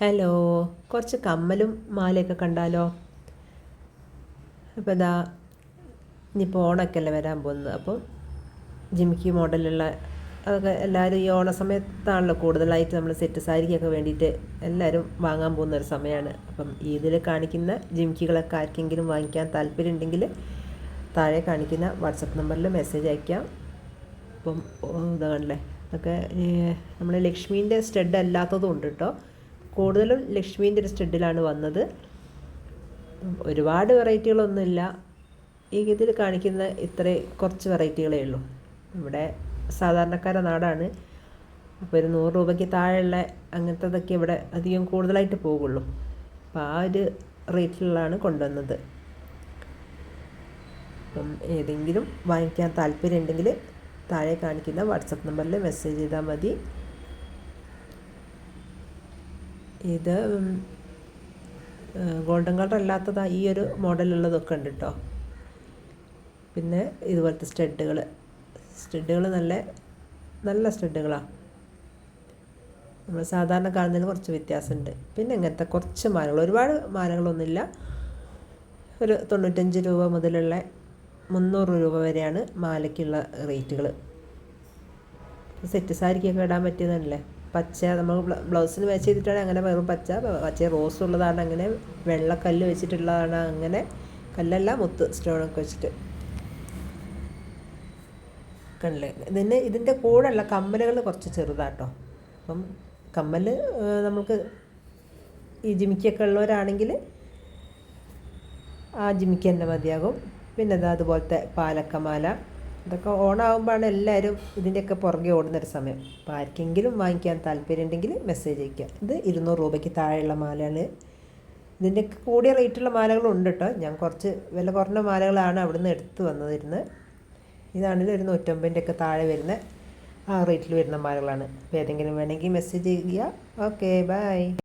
Hello കുറച്ച് കമ്മലും മാലയൊക്കെ കണ്ടാലോ? അപ്പോൾ ഇതാ ഇനിയിപ്പോൾ ഓണമൊക്കെ അല്ലേ വരാൻ പോകുന്നത്. അപ്പം ജിമിക്കി മോഡലുള്ള അതൊക്കെ എല്ലാവരും ഈ ഓണ സമയത്താണല്ലോ കൂടുതലായിട്ട് നമ്മൾ സെറ്റ് സാരിക്കൊക്കെ വേണ്ടിയിട്ട് എല്ലാവരും വാങ്ങാൻ പോകുന്ന ഒരു സമയമാണ് അപ്പം ഇതിൽ കാണിക്കുന്ന ജിമിക്കികളൊക്കെ ആർക്കെങ്കിലും വാങ്ങിക്കാൻ താല്പര്യം ഉണ്ടെങ്കിൽ താഴെ കാണിക്കുന്ന വാട്സപ്പ് നമ്പറിൽ മെസ്സേജ് അയക്കാം. അപ്പം ഇതാണല്ലേ അതൊക്കെ നമ്മൾ ലക്ഷ്മീന്റെ സ്റ്റഡ് അല്ലാത്തതും ഉണ്ട് കേട്ടോ കൂടുതലും ലക്ഷ്മീന്റെ ഒരു സ്റ്റഡിലാണ് വന്നത്. ഒരുപാട് വെറൈറ്റികളൊന്നുമില്ല. ഈ ഇതിൽ കാണിക്കുന്ന ഇത്ര കുറച്ച് വെറൈറ്റികളേ ഉള്ളൂ. നമ്മുടെ സാധാരണക്കാരുടെ നാടാണ്. അപ്പോൾ ഒരു നൂറ് രൂപയ്ക്ക് താഴെയുള്ള അങ്ങനത്തതൊക്കെ ഇവിടെ അധികം കൂടുതലായിട്ട് പോകുള്ളൂ. അപ്പോൾ ആ ഒരു റേറ്റിലാണ് കൊണ്ടുവന്നത്. അപ്പം ഏതെങ്കിലും വാങ്ങിക്കാൻ താല്പര്യം ഉണ്ടെങ്കിൽ താഴെ കാണിക്കുന്ന വാട്സപ്പ് നമ്പറിൽ മെസ്സേജ് ചെയ്താൽ മതി. ഇത് ഗോൾഡൻ കളർ അല്ലാത്തതാ ഈ ഒരു മോഡലുള്ളതൊക്കെ ഉണ്ട് കേട്ടോ പിന്നെ ഇതുപോലത്തെ സ്റ്റഡുകൾ സ്റ്റഡുകൾ നല്ല നല്ല സ്റ്റഡുകളാണ് നമ്മൾ സാധാരണ കാണുന്നതിന് കുറച്ച് വ്യത്യാസമുണ്ട്. പിന്നെ ഇങ്ങനത്തെ കുറച്ച് മാലകൾ. ഒരുപാട് മാലകളൊന്നുമില്ല. ഒരു തൊണ്ണൂറ്റഞ്ച് രൂപ മുതലുള്ള മുന്നൂറ് രൂപ വരെയാണ് മാലയ്ക്കുള്ള റേറ്റുകൾ സെറ്റ് സാരിക്കൊക്കെ ഇടാൻ പറ്റിയതല്ലേ? പച്ച നമ്മൾ ബ്ലൗസിന് മാച്ച് ചെയ്തിട്ടാണ് അങ്ങനെ വെറും പച്ച പച്ച റോസ് ഉള്ളതാണ് അങ്ങനെ വെള്ളക്കല്ല് വെച്ചിട്ടുള്ളതാണ് അങ്ങനെ കല്ലല്ല മുത്ത് സ്റ്റോണൊക്കെ വെച്ചിട്ട്. കണ്ടില്ലേ ഇതിന് ഇതിന്റെ കൂടെയുള്ള കമ്മലുകൾ കുറച്ച് ചെറുതാട്ടോ. അപ്പം കമ്മൽ നമുക്ക് ഈ ജിമിക്കൊക്കെ ഉള്ളവരാണെങ്കിൽ ആ ജിമിക്ക് തന്നെ മതിയാകും. പിന്നെ അതുപോലത്തെ പാലക്കമാല. ഇതൊക്കെ ഓണാകുമ്പോഴാണ് എല്ലാവരും ഇതിന്റെയൊക്കെ പുറകെ ഓടുന്നൊരു സമയം. അപ്പോൾ ആർക്കെങ്കിലും വാങ്ങിക്കാൻ താല്പര്യം ഉണ്ടെങ്കിൽ മെസ്സേജ് അയക്കുക ഇത് ഇരുന്നൂറ് രൂപയ്ക്ക് താഴെയുള്ള മാലയാണ് ഇതിന്റെയൊക്കെ കൂടിയ റേറ്റുള്ള മാലകളും ഉണ്ട് കേട്ടോ. ഞാൻ കുറച്ച് വില കുറഞ്ഞ മാലകളാണ് അവിടുന്ന് എടുത്തു വന്നതിരുന്ന് ഇതാണെങ്കിൽ ഒരു നൂറ്റമ്പതിന്റെ ഒക്കെ താഴെ വരുന്ന ആ റേറ്റിൽ വരുന്ന മാലകളാണ്. അപ്പോൾ ഏതെങ്കിലും വേണമെങ്കിൽ മെസ്സേജ് ചെയ്യുക. Okay bye.